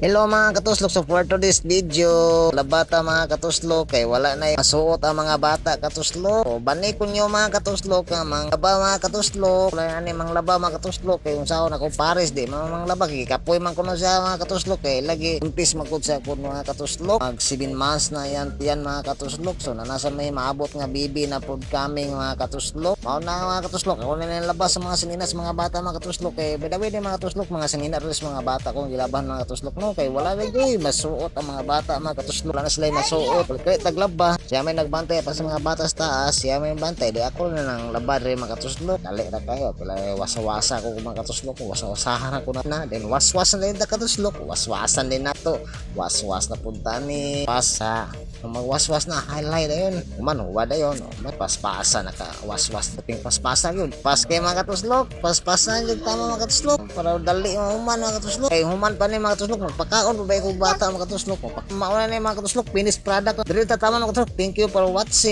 Hello mga katuslok, so for today's video, labata mga katuslok, kay wala na masuot ang mga bata katuslok. O bani ko nyo mga katuslok, mga laba mga katuslok, wala na mga laba mga katuslok, kay yung saon ako pares di, mga mga laba, kikapoy man ko na siya mga katuslok, kay lagi impis magkod sa ako mga katuslok. Mag 7 months na yan, yan mga katuslok, so na nasa may maabot nga bibi na pod coming mga katuslok. Mao na mga katuslok, ako na nilabas sa mga sininas mga bata mga katuslok, kay bedawi din mga katuslok, mga sininas mga bata kong gilaban mga katuslok no kay wala na gay masuot ang mga bata mga katuslok wala na sila masuot. Kay taglaba. Siya may nagbantay pa sa mga bata sa taas. Siya may bantay. Di ako na nang labad rin mga katuslok dali na kayo. Pila wasa-wasa ko mga katuslok wasa-wasahan ako na na then waswasan din na katuslok waswasan din na to. Waswas na punta ni pasa kung magwaswas na highlight ayun kuman huwad ayun may paspasa naka waswas. Dating paspasa yun. Pas kay mga katuslok. Paspasan yung tama mga katuslok. Para dali mga human mga katuslok. Kay human pa ni mga katuslok. Magpakaon pa ba yung bata mga katuslok? Mauna na yung mga katuslok. Finish product. Dili ta tama mga katuslok. Thank you for watching